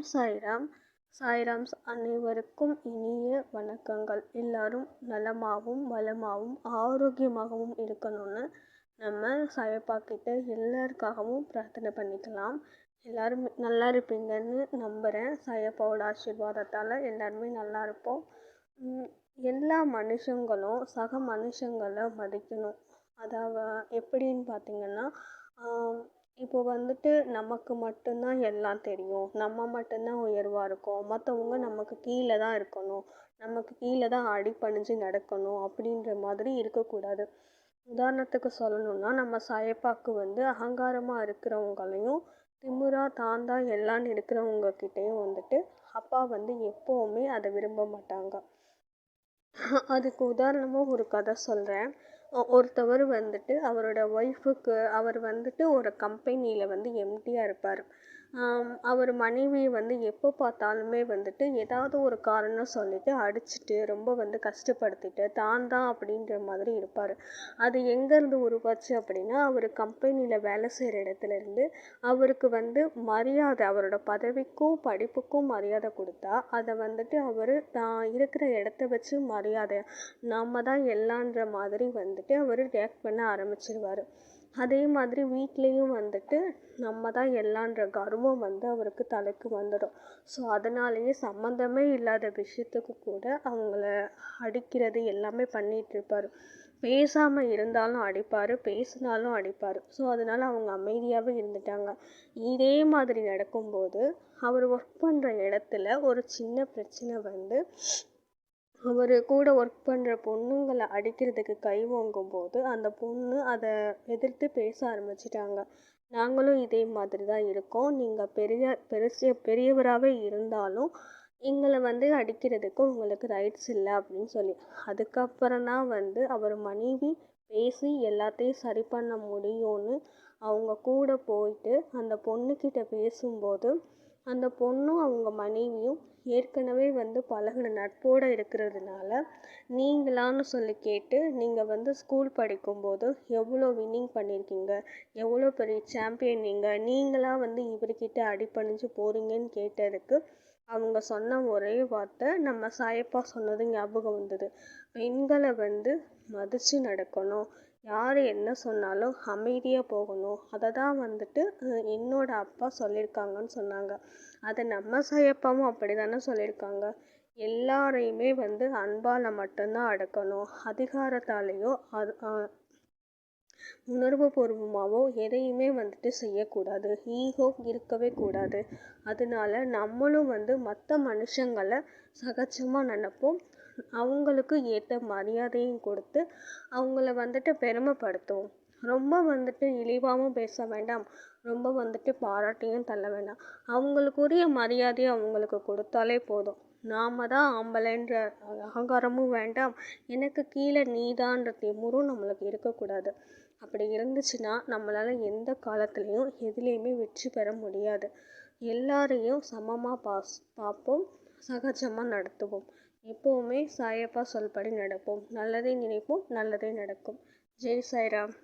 ஓம் சாய்ராம் சாய்ராம்ஸ் அனைவருக்கும் இனிய வணக்கங்கள். எல்லாரும் நலமாகவும் வளமாகவும் ஆரோக்கியமாகவும் இருக்கணும்னு நம்ம சாயப்பா கிட்ட எல்லாருக்காகவும் பிரார்த்தனை பண்ணிக்கலாம். எல்லாரும் நல்லா இருப்பீங்கன்னு நம்புகிறேன் சாயப்பாவோட ஆசீர்வாதத்தால் எல்லாருமே நல்லா இருப்போம். எல்லா மனுஷங்களும் சக மனுஷங்களை மதிக்கணும். அதாவது எப்படின்னு பார்த்தீங்கன்னா இப்போ வந்துட்டு நமக்கு மட்டும்தான் எல்லாம் தெரியும். நம்ம மட்டும்தான் உயர்வாக இருக்கோம். மற்றவங்க நமக்கு கீழே தான் இருக்கணும். நமக்கு கீழே தான் அடிபணிஞ்சு நடக்கணும் அப்படின்ற மாதிரி இருக்கக்கூடாது. உதாரணத்துக்கு சொல்லணும்னா நம்ம சாயப்பாக்கு வந்து அகங்காரமாக இருக்கிறவங்களையும் திமுறா தான் தான் எல்லாம் இருக்கிறவங்க கிட்டேயும் வந்துட்டு அப்பா வந்து எப்போவுமே அதை விரும்ப மாட்டாங்க. அதுக்கு உதாரணமாக ஒரு கதை சொல்கிறேன் ஒருத்தவர் வந்துட்டு அவரோட ஒய்ஃபுக்கு அவர் வந்துட்டு ஒரு கம்பெனியில் வந்து எம்டியாக இருப்பார். அவர் மனைவி வந்து எப்போ பார்த்தாலுமே வந்துட்டு ஏதாவது ஒரு காரணம் சொல்லிட்டு அடிச்சுட்டு ரொம்ப வந்து கஷ்டப்படுத்திட்டு தான் தான் அப்படின்ற மாதிரி இருப்பார். அது எங்கேருந்து உருவாச்சு அப்படின்னா அவர் கம்பெனியில் வேலை செய்கிற இடத்துலேருந்து அவருக்கு வந்து மரியாதை அவரோட பதவிக்கும் படிப்புக்கும் மரியாதை கொடுத்தா அதை வந்துட்டு அவர் தான் இருக்கிற இடத்த வச்சு மரியாதை நம்ம தான் எல்லான்ற மாதிரி வந்துட்டு அவர் ரியாக்ட் பண்ண ஆரம்பிச்சிருவார். அதே மாதிரி வீட்லேயும் வந்துட்டு நம்ம தான் எல்லான்ற கர்வம் வந்து அவருக்கு தலைக்கு வந்துடும். ஸோ அதனாலேயே சம்மந்தமே இல்லாத விஷயத்துக்கு கூட அவங்கள அடிக்கிறது எல்லாமே பண்ணிகிட்ருப்பாரு பேசாமல் இருந்தாலும் அடிப்பார் பேசினாலும் அடிப்பார். ஸோ அதனால் அவங்க அமைதியாகவே இருந்துட்டாங்க. இதே மாதிரி நடக்கும்போது அவர் ஒர்க் பண்ணுற இடத்துல ஒரு சின்ன பிரச்சனை வந்து அவர் கூட ஒர்க் பண்ணுற பொண்ணுங்களை அடிக்கிறதுக்கு கை போது அந்த பொண்ணு அதை எதிர்த்து பேச ஆரம்பிச்சிட்டாங்க. நாங்களும் இதே மாதிரி தான் இருக்கோம். நீங்கள் பெரிய பெருசு பெரியவராகவே இருந்தாலும் எங்களை வந்து அடிக்கிறதுக்கு உங்களுக்கு ரைட்ஸ் இல்லை அப்படின்னு சொல்லி. அதுக்கப்புறம் தான் வந்து அவர் மனைவி பேசி எல்லாத்தையும் சரி பண்ண முடியும்னு அவங்க கூட போயிட்டு அந்த பொண்ணுக்கிட்ட பேசும்போது அந்த பொண்ணும் அவங்க மனைவியும் ஏற்கனவே வந்து பழகுன நட்போடு இருக்கிறதுனால நீங்களான்னு சொல்லி கேட்டு நீங்கள் வந்து ஸ்கூல் படிக்கும்போது எவ்வளோ வின்னிங் பண்ணியிருக்கீங்க எவ்வளோ பெரிய சாம்பியன் நீங்கள் நீங்களாக வந்து இவர்கிட்ட அடிபணிஞ்சு போகிறீங்கன்னு கேட்டதுக்கு அவங்க சொன்ன ஒரே வார்த்தை நம்ம சாயப்பா சொன்னது ஞாபகம் வந்தது. பெண்களை வந்து மதித்து நடக்கணும். யார் என்ன சொன்னாலும் அமைதியாக போகணும். அதை தான் வந்துட்டு என்னோடய அப்பா சொல்லியிருக்காங்கன்னு சொன்னாங்க. அதை நம்ம சாயப்பாவும் அப்படி தானே சொல்லியிருக்காங்க. எல்லாரையுமே வந்து அன்பால் மட்டும்தான் அடக்கணும். அதிகாரத்தாலேயோ அது உணர்வு பூர்வமாகவோ எதையுமே வந்துட்டு செய்யக்கூடாது. ஈகோ இருக்கவே கூடாது. அதனால நம்மளும் வந்து மற்ற மனுஷங்களை சகஜமாக நினப்போம். அவங்களுக்கு ஏற்ற மரியாதையும் கொடுத்து அவங்கள வந்துட்டு பெருமைப்படுத்துவோம். ரொம்ப வந்துட்டு இழிவாகவும் பேச வேண்டாம். ரொம்ப வந்துட்டு பாராட்டியும் தள்ள வேண்டாம். அவங்களுக்குரிய மரியாதையை அவங்களுக்கு கொடுத்தாலே போதும். நாம தான் ஆம்பளைன்ற அகங்காரமும் வேண்டாம். எனக்கு கீழே நீதான்ற திமுறும் நம்மளுக்கு இருக்கக்கூடாது. அப்படி இருந்துச்சுன்னா நம்மளால் எந்த காலத்துலேயும் எதுலேயுமே வெற்றி பெற முடியாது. எல்லாரையும் சமமாக பாஸ் பார்ப்போம் சகஜமாக நடத்துவோம். எப்போவுமே சாயப்பா சொல்படி நடப்போம். நல்லதே நினைப்போம் நல்லதே நடக்கும். ஜெய் சாய்ராம்.